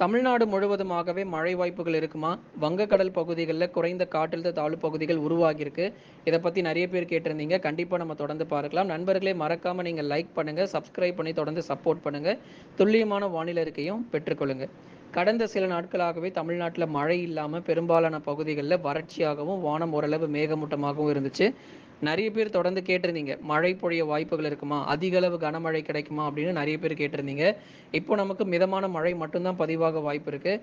தமிழ்நாடு முழுவதுமாகவே மழை வாய்ப்புகள் இருக்குமா? வங்கக்கடல் பகுதிகளில் குறைந்த காற்றழுத்த தாழ்வு பகுதிகள் உருவாகியிருக்கு. இதை பற்றி நிறைய பேர் கேட்டிருந்தீங்க. கண்டிப்பாக நம்ம தொடர்ந்து பார்க்கலாம். நண்பர்களே மறக்காமல் நீங்கள் லைக் பண்ணுங்கள் சப்ஸ்கிரைப் பண்ணி தொடர்ந்து சப்போர்ட் பண்ணுங்கள் துல்லியமான வானிலை இருக்கையும் பெற்றுக்கொள்ளுங்கள் கடந்த சில நாட்களாகவே தமிழ்நாட்டில் மழை இல்லாமல் பெரும்பாலான பகுதிகளில் வறட்சியாகவும் வானம் ஓரளவு மேகமூட்டமாகவும் இருந்துச்சு. நிறைய பேர் தொடர்ந்து கேட்டிருந்தீங்க மழை பொழிய வாய்ப்புகள் இருக்குமா? அதிக அளவு கனமழை கிடைக்குமா? அப்படின்னு நிறைய பேர் கேட்டிருந்தீங்க. இப்போ நமக்கு மிதமான மழை மட்டும்தான் பதிவாக வாய்ப்பு இருக்கு.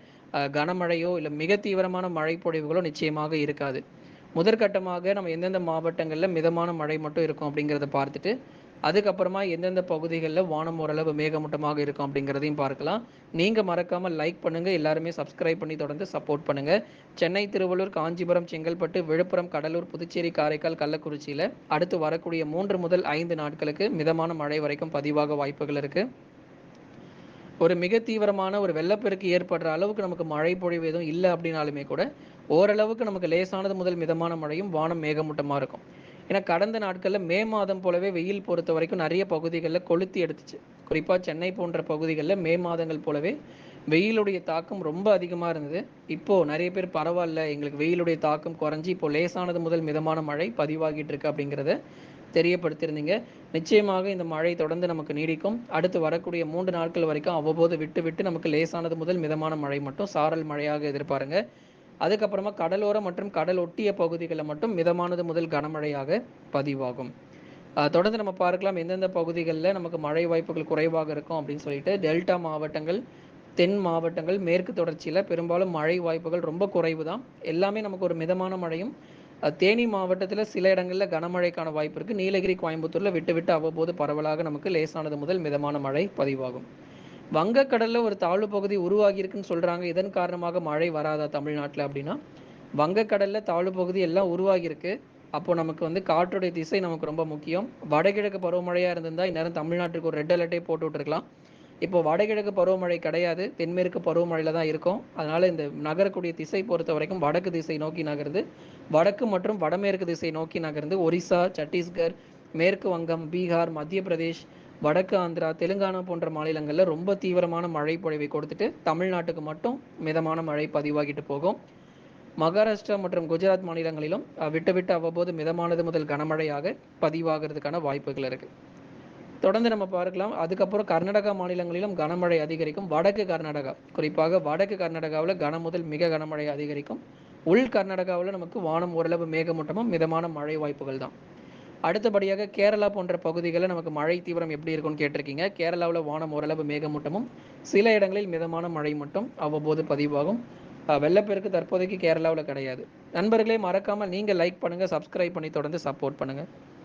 கனமழையோ இல்லை மிக தீவிரமான மழை பொழிவுகளோ நிச்சயமாக இருக்காது. முதற்கட்டமாக நம்ம எந்தெந்த மாவட்டங்களில் மிதமான மழை மட்டும் இருக்கும் அப்படிங்கிறத பார்த்துட்டு அதுக்கப்புறமா எந்தெந்த பகுதிகளில் வானம் ஓரளவு மேகமூட்டமாக இருக்கும் அப்படிங்கிறதையும் பார்க்கலாம். நீங்கள் மறக்காமல் லைக் பண்ணுங்கள் எல்லாருமே சப்ஸ்கிரைப் பண்ணி தொடர்ந்து சப்போர்ட் பண்ணுங்கள் சென்னை திருவள்ளூர் காஞ்சிபுரம் செங்கல்பட்டு விழுப்புரம் கடலூர் புதுச்சேரி காரைக்கால் கள்ளக்குறிச்சியில் அடுத்து வரக்கூடிய மூன்று முதல் ஐந்து நாட்களுக்கு மிதமான மழை வரைக்கும் பதிவாக வாய்ப்புகள் இருக்குது ஒரு மிக தீவிரமான ஒரு வெள்ளப்பெருக்கு ஏற்படுற அளவுக்கு நமக்கு மழை பொழிவு எதுவும் இல்லை அப்படின்னாலுமே கூட ஓரளவுக்கு நமக்கு லேசானது முதல் மிதமான மழையும் வானம் மேகமூட்டமாக இருக்கும். ஏன்னா கடந்த நாட்களில் மே மாதம் போலவே வெயில் பொறுத்த வரைக்கும் நிறைய பகுதிகளில் கொளுத்தி எடுத்துச்சு. குறிப்பாக சென்னை போன்ற பகுதிகளில் மே மாதங்கள் போலவே வெயிலுடைய தாக்கம் ரொம்ப அதிகமாக இருந்தது. இப்போது நிறைய பேர் பரவாயில்ல எங்களுக்கு வெயிலுடைய தாக்கம் குறைஞ்சி இப்போ லேசானது முதல் மிதமான மழை பதிவாகிட்டு இருக்கு அப்படிங்கிறத தெரியப்படுத்தியிருந்தீங்க. நிச்சயமாக இந்த மழை தொடர்ந்து நமக்கு நீடிக்கும். அடுத்து வரக்கூடிய மூன்று நாட்கள் வரைக்கும் அவ்வப்போது விட்டு விட்டு நமக்கு லேசானது முதல் மிதமான மழை மட்டும் சாரல் மழையாக எதிர்பாருங்க. அதுக்கப்புறமா கடலோரம் மற்றும் கடல் ஒட்டிய பகுதிகளில் மட்டும் மிதமானது முதல் கனமழையாக பதிவாகும். தொடர்ந்து நம்ம பார்க்கலாம் எந்தெந்த பகுதிகளில் நமக்கு மழை வாய்ப்புகள் குறைவாக இருக்கும் அப்படின்னு சொல்லிட்டு டெல்டா மாவட்டங்கள் தென் மாவட்டங்கள் மேற்கு தொடர்ச்சியில் பெரும்பாலும் மழை வாய்ப்புகள் ரொம்ப குறைவு தான் எல்லாமே நமக்கு ஒரு மிதமான மழையும் தேனி மாவட்டத்தில் சில இடங்களில் கனமழைக்கான வாய்ப்பு இருக்குது நீலகிரி கோயம்புத்தூரில் விட்டு விட்டு அவ்வப்போது பரவலாக நமக்கு லேசானது முதல் மிதமான மழை பதிவாகும். வங்கக்கடலில் ஒரு தாழ்வு பகுதி உருவாகியிருக்குன்னு சொல்கிறாங்க இதன் காரணமாக மழை வராதா தமிழ்நாட்டில் அப்படின்னா? வங்கக்கடலில் தாழ்வு பகுதி எல்லாம் உருவாகியிருக்கு. அப்போது அப்போ நமக்கு வந்து காற்றுடைய திசை நமக்கு ரொம்ப முக்கியம். வடகிழக்கு பருவமழையாக இருந்திருந்தால் இந்நேரம் தமிழ்நாட்டுக்கு ஒரு ரெட் அலர்ட்டே போட்டு விட்டுருக்கலாம். இப்போ வடகிழக்கு பருவமழை கிடையாது. தென்மேற்கு பருவமழையில் தான் இருக்கும். அதனால் இந்த நகரக்கூடிய திசை பொறுத்த வரைக்கும் வடக்கு திசை நோக்கி நகர்ந்து வடக்கு மற்றும் வடமேற்கு திசை நோக்கி நகர்ந்து ஒரிசா சத்தீஸ்கர் மேற்கு வங்கம் பீகார் மத்திய பிரதேஷ் வடக்கு ஆந்திரா தெலுங்கானா போன்ற மாநிலங்களில் ரொம்ப தீவிரமான மழை பொழிவை கொடுத்துட்டு தமிழ்நாட்டுக்கு மட்டும் மிதமான மழை பதிவாகிட்டு போகும். மகாராஷ்டிரா மற்றும் குஜராத் மாநிலங்களிலும் விட்டு விட்டு அவ்வப்போது மிதமானது முதல் கனமழையாக பதிவாகிறதுக்கான வாய்ப்புகள் இருக்கு. தொடர்ந்து நம்ம பார்க்கலாம். அதுக்கப்புறம் கர்நாடகா மாநிலங்களிலும் கனமழை அதிகரிக்கும். வடக்கு கர்நாடகா குறிப்பாக வடக்கு கர்நாடகாவில் கன முதல் மிக கனமழை அதிகரிக்கும். உள் கர்நாடகாவில் நமக்கு வானம் ஓரளவு மேகமூட்டமும் மிதமான மழை வாய்ப்புகள் தான். அடுத்தபடியாக கேரளா போன்ற பகுதிகளில் நமக்கு மழை தீவிரம் எப்படி இருக்கும்னு கேட்டிருக்கீங்க. கேரளாவில் வானம் ஓரளவு மேகமூட்டமும் சில இடங்களில் மிதமான மழை மட்டும் அவ்வப்போது பதிவாகும். வெள்ளப்பெருக்கு தற்போதைக்கு கேரளாவில் கிடையாது. நண்பர்களே மறக்காமல் நீங்கள் லைக் பண்ணுங்கள் சப்ஸ்கிரைப் பண்ணி தொடர்ந்து சப்போர்ட் பண்ணுங்கள்